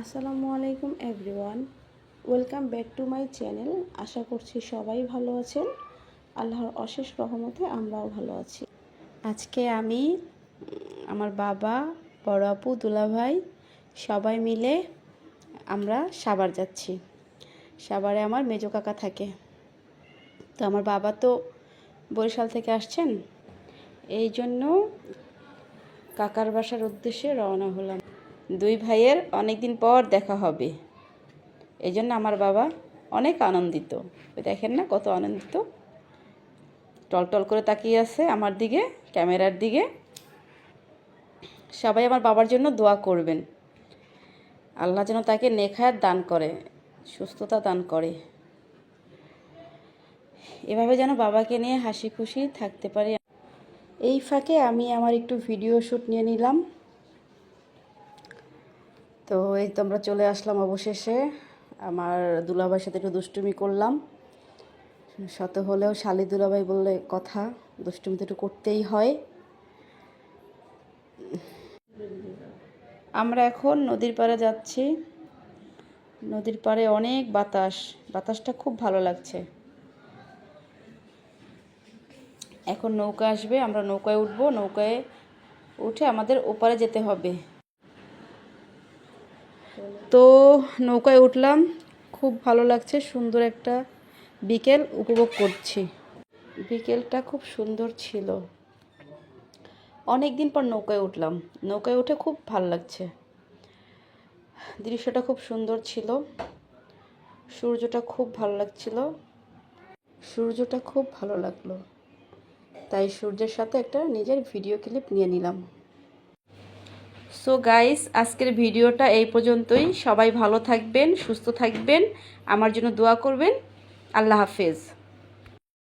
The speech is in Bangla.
আসসালামু আলাইকুম everyone. Welcome back to my channel. আশা করছি সবাই ভালো আছেন। আল্লাহর অশেষ রহমতে আমরাও ভালো আছি। আজকে আমি আমার বাবা, বড় আপু, দুলাভাই সবাই মিলে আমরা সাবার যাচ্ছি। সাভারে আমার মেজো কাকা থাকে। তো আমার বাবা তো বরিশাল থেকে আসছেন। এই জন্য কাকার বাসার উদ্দেশ্যে রওনা হলাম। দুই ভাইয়ের অনেক দিন পর দেখা হবে। এই জন্য আমার বাবা অনেক আনন্দিত। ওই দেখেন না কত আনন্দিত। টলটল করে তাকিয়ে আছে আমার দিকে, ক্যামেরার দিকে। সবাই আমার বাবার জন্য দোয়া করবেন। আল্লাহ যেন তাকে নেখায়াত দান করে, সুস্থতা দান করে। এভাবে যেন বাবাকে নিয়ে হাসি খুশি থাকতে পারি। এই ফাঁকে আমি আমার একটু ভিডিও শ্যুট নিয়ে নিলাম। তো এই তো আমরা চলে আসলাম অবশেষে। আমার দুলাভাইয়ের সাথে একটু দুষ্টুমি করলাম। শত হলেও শালি দুলাভাই বললে কথা, দুষ্টুমি তো একটু করতেই হয়। আমরা এখন নদীর পাড়ে যাচ্ছি। নদীর পাড়ে অনেক বাতাস, বাতাসটা খুব ভালো লাগছে। এখন নৌকা আসবে, আমরা নৌকায় উঠবো, নৌকায় উঠে আমাদের ওপারে যেতে হবে। তো নৌকায় উঠলাম। খুব ভালো লাগছে, সুন্দর একটা বিকেল উপভোগ করছি। বিকেলটা খুব সুন্দর ছিল। অনেক দিন পর নৌকায় উঠলাম। নৌকায় উঠে খুব ভালো লাগছে। দৃশ্যটা খুব সুন্দর ছিল। সূর্যটা খুব ভালো লাগছিল। সূর্যটা খুব ভালো লাগল। তাই সূর্যের সাথে একটা নিজের ভিডিও ক্লিপ নিয়ে নিলাম। সো গাইস আজকের ভিডিওটা এই পর্যন্তই। সবাই ভালো থাকবেন, সুস্থ থাকবেন। আমার জন্য দোয়া করবেন। আল্লাহ হাফেজ।